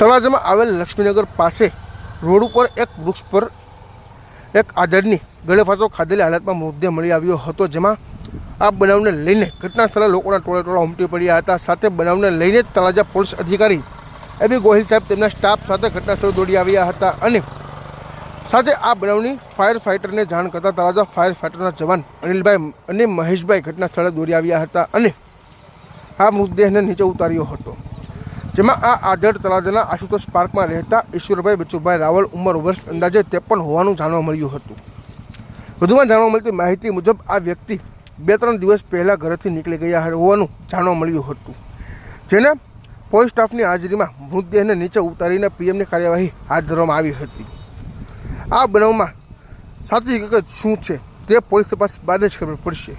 તળાજામાં આવેલ લક્ષ્મીનગર પાસે રોડ ઉપર એક વૃક્ષ પર એક આદરની ગળે ફાંસો ખાધેલી હાલતમાં મૃતદેહ મળી આવ્યો હતો, જેમાં આ બનાવને લઈને ઘટના સ્થળે લોકોના ટોળે ટોળા ઉમટી પડ્યા હતા. સાથે બનાવને લઈને તળાજા પોલીસ અધિકારી એબી ગોહિલ સાહેબ તેમના સ્ટાફ સાથે ઘટના સ્થળે દોડી આવ્યા હતા અને સાથે આ બનાવની ફાયર ફાઇટરને જાણ કરતા તળાજા ફાયર ફાઇટરના જવાન અનિલભાઈ અને મહેશભાઈ ઘટના સ્થળે દોડી આવ્યા હતા અને આ મૃતદેહને નીચે ઉતાર્યો હતો. જેમાં આ આધેડ તળાજાના આશુતોષ પાર્કમાં રહેતા ઈશ્વરભાઈ બચુભાઈ રાવલ ઉંમર વર્ષ અંદાજે ત્રેપન હોવાનું જાણવા મળ્યું હતું. વધુમાં જાણવા મળતી માહિતી મુજબ આ વ્યક્તિ બે ત્રણ દિવસ પહેલાં ઘરેથી નીકળી ગયા હોવાનું જાણવા મળ્યું હતું. જેને પોલીસ સ્ટાફની હાજરીમાં મૃતદેહને નીચે ઉતારીને પીએમની કાર્યવાહી હાથ ધરવામાં આવી હતી. આ બનાવમાં સાચી હકીકત શું છે તે પોલીસ તપાસ બાદ જ ખબર પડશે.